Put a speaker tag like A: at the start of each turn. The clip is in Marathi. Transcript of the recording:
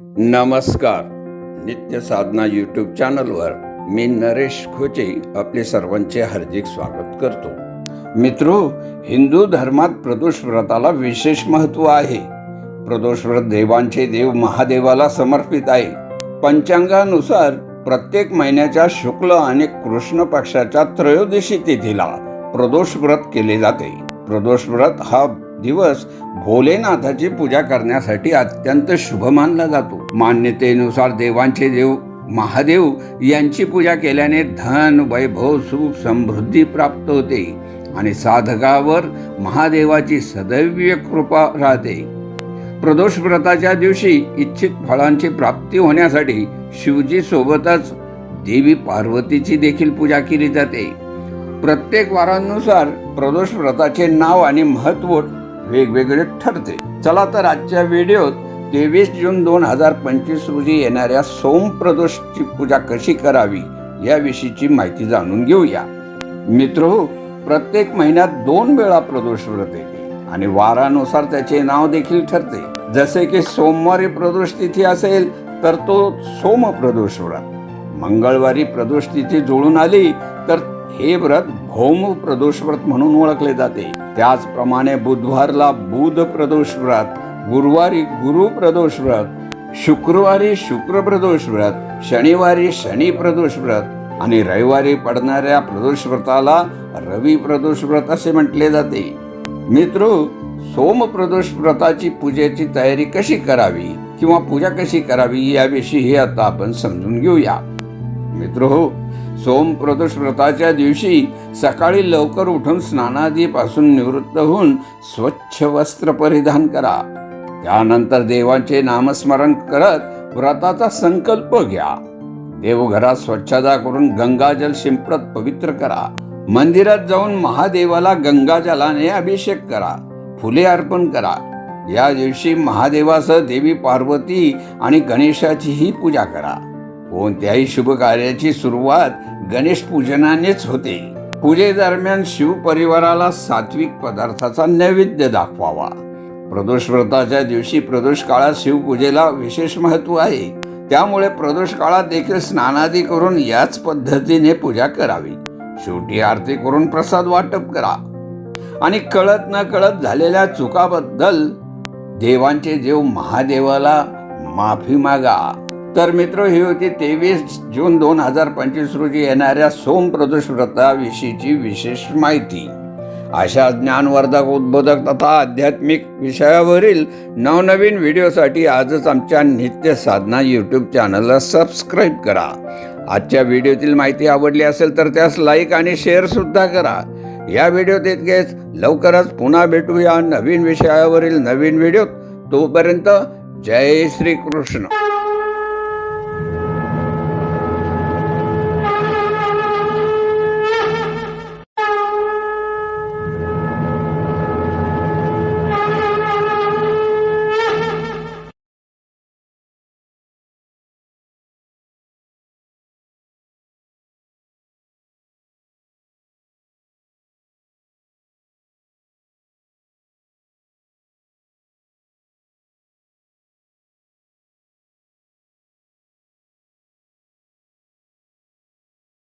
A: नमस्कार. नित्य साधना यूट्यूब चॅनलवर मी नरेश खोचे आपले सर्वांचे हार्दिक स्वागत करतो. मित्रो हिंदू धर्मात प्रदोष व्रताला विशेष महत्त्व आहे. प्रदोष व्रत देवांचे देव महादेवाला समर्पित आहे. पंचांगानुसार प्रत्येक महिन्याच्या शुक्ल आणि कृष्ण पक्षाच्या त्रयोदशी तिथीला प्रदोष व्रत केले जाते. प्रदोष व्रत हा दिवस भोलेनाथाची पूजा करण्यासाठी अत्यंत शुभ मानला जातो. मान्यतेनुसार देवांचे देव महादेव यांची पूजा केल्याने धन वैभव सुख समृद्धी प्राप्त होते आणि साधकावर महादेवाची सदैव्य कृपा राहते. प्रदोष व्रताच्या दिवशी इच्छित फळांची प्राप्ती होण्यासाठी शिवजी सोबतच देवी पार्वतीची देखील पूजा केली जाते. प्रत्येक वारांनुसार प्रदोष व्रताचे नाव आणि महत्त्व वेगवेगळे ठरते. चला तर आजच्या व्हिडिओत तेवीस जून दोन हजार पंचवीस रोजी येणाऱ्या सोमप्रदोषची पूजा कशी करावी याविषयीची माहिती जाणून घेऊया. मित्र प्रत्येक महिन्यात दोन वेळा प्रदोष व्रत येते आणि वारानुसार त्याचे नाव देखील ठरते. जसे की सोमवारी प्रदोष तिथी असेल तर तो सोम प्रदोष व्रत. मंगळवारी प्रदोष तिथी जुळून आली तर हे व्रत भौम प्रदोष व्रत म्हणून ओळखले जाते. त्याचप्रमाणे बुधवारला बुध प्रदोष व्रत गुरुवारी गुरु प्रदोष व्रत शुक्रवारी शुक्र प्रदोष व्रत शनिवारी शनी प्रदोष व्रत आणि रविवारी पडणाऱ्या प्रदोष व्रताला रवी प्रदोष व्रत असे म्हटले जाते. मित्र सोम प्रदोष व्रताची पूजेची तयारी कशी करावी किंवा पूजा कशी करावी याविषयी आता आपण समजून घेऊया. मित्र हो सोमप्रदोष व्रताच्या दिवशी सकाळी लवकर उठून स्नानादीपासून निवृत्त होऊन स्वच्छ वस्त्र परिधान करा. त्यानंतर देवांचे नामस्मरण करत व्रताचा संकल्प घ्या. देवघरात स्वच्छता करून गंगाजल शिंपडत पवित्र करा. मंदिरात जाऊन महादेवाला गंगाजलाने अभिषेक करा. फुले अर्पण करा. या दिवशी महादेवासह देवी पार्वती आणि गणेशाचीही पूजा करा. कोणत्याही शुभ कार्याची सुरुवात गणेश पूजनानेच होते. पूजेदरम्यान शिव परिवाराला सात्विक पदार्थाचा नैवेद्य दाखवावा. प्रदोष व्रताच्या दिवशी प्रदोष काळात शिवपूजेला विशेष महत्त्व आहे. त्यामुळे प्रदोष काळात देखील स्नानादी करून याच पद्धतीने पूजा करावी. शेवटी आरती करून प्रसाद वाटप करा. आणि कळत न कळत झालेल्या चुकाबद्दल देवांचे देव महादेवाला माफी मागा. तर मित्र ही होती तेवीस जून दोन हजार पंचवीस रोजी येणाऱ्या सोम प्रदोष व्रताविषयीची विशेष माहिती. अशा ज्ञानवर्धक उद्बोधक तथा आध्यात्मिक विषयावरील नवनवीन व्हिडिओसाठी आजच आमच्या नित्य साधना यूट्यूब चॅनलला सबस्क्राईब करा. आजच्या व्हिडिओतील माहिती आवडली असेल तर त्यास लाईक आणि शेअरसुद्धा करा. या व्हिडिओत इतकेच लवकरच पुन्हा भेटूया नवीन विषयावरील नवीन व्हिडिओत. तोपर्यंत जय श्री कृष्ण